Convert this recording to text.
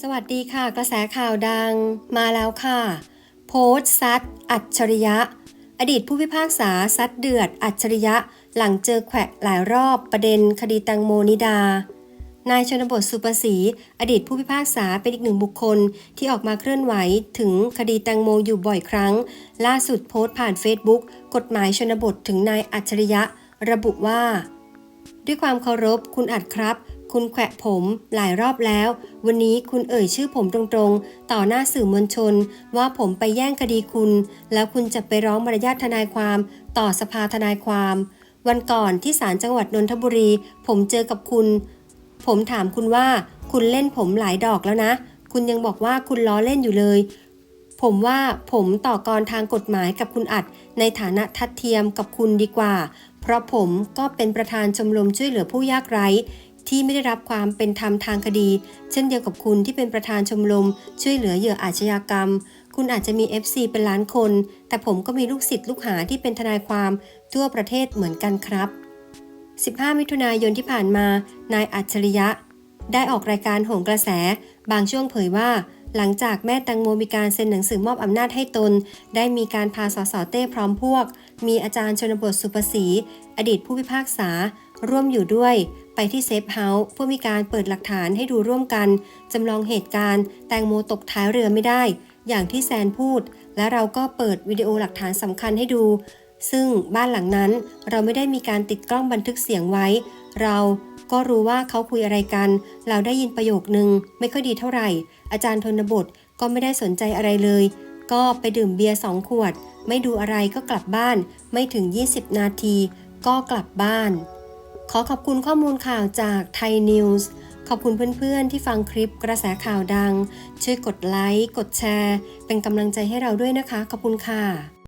สวัสดีค่ะ กระแสข่าวดังมาแล้วค่ะ โพสต์ซัดอัจฉริยะ อดีตผู้พิพากษาซัดเดือด อัจฉริยะ หลังเจอแขวะหลายรอบประเด็นคดีตังโมนิดา นายชนบทสุประศรีอดีตผู้พิพากษาเป็นอีกหนึ่งบุคคลที่ออกมาเคลื่อนไหวถึงคดีแตงโมอยู่บ่อยครั้ง ล่าสุดโพสต์ผ่านเฟซบุ๊กกฎหมายชนบทถึงนายอัจฉริยะ ระบุว่า ด้วยความเคารพคุณอัดครับ คุณแขวะผมหลายรอบแล้ว วันนี้คุณเอ่ยชื่อผมตรงๆ ต่อหน้าสื่อมวลชน ว่าผมไปแย่งคดีคุณ แล้วคุณจะไปร้องมารยาททนายความ ต่อสภาทนายความ วันก่อนที่ศาลจังหวัดนนทบุรี ผมเจอกับคุณ ผมถามคุณว่าคุณเล่นผมหลายดอกแล้วนะ คุณยังบอกว่าคุณล้อเล่นอยู่เลยผมว่าผมต่อกรทางกฎหมายกับคุณอัด ในฐานะทัดเทียมกับคุณดีกว่า เพราะผมก็เป็นประธานชมรมช่วยเหลือผู้ยากไร้ ที่ไม่ได้รับความเป็นธรรมทางคดี เช่นเดียวกับคุณที่เป็นประธานชมรมช่วยเหลือเหยื่ออาชญากรรม คุณอาจจะมี FC เป็นล้านคน แต่ผมก็มีลูกศิษย์ลูกหาที่เป็นทนายความทั่วประเทศเหมือนกันครับ 15 มิถุนายนที่ผ่านมา นายอัจฉริยะ ได้ออกรายการโหงกระแส บางช่วงเผยว่า หลังจากแม่แตงโมมีการเซ็นหนังสือมอบอำนาจให้ตน ได้มีการพาสสเต้พร้อมพวก มีอาจารย์ชนบทสุประศรีอดีตผู้พิพากษา ร่วมอยู่ด้วย ไปที่เซฟเฮาส์เพื่อมีการเปิดหลักฐานให้ดูร่วมกันจำลองเหตุการณ์ แตงโมตกท้ายเรือไม่ได้ อย่างที่แซนพูด และเราก็เปิดวิดีโอหลักฐานสำคัญให้ดู ซึ่งบ้านหลังนั้นเราไม่ได้มีการติดกล้องบันทึกเสียงไว้ เราก็รู้ว่าเขาคุยอะไรกัน เราได้ยินประโยคนึงไม่ค่อยดีเท่าไหร่ อาจารย์ธนบทก็ไม่ได้สนใจอะไรเลย ก็ไปดื่มเบียร์สองขวด ไม่ดูอะไรก็กลับบ้าน ไม่ถึง 20 นาที ก็กลับบ้าน ขอขอบคุณข้อมูลข่าวจากไทยนิวส์ขอบคุณเพื่อนๆ ที่ฟังคลิปกระแสข่าวดัง ช่วยกดไลค์ กดแชร์ เป็นกำลังใจให้เราด้วยนะคะ ขอบคุณค่ะ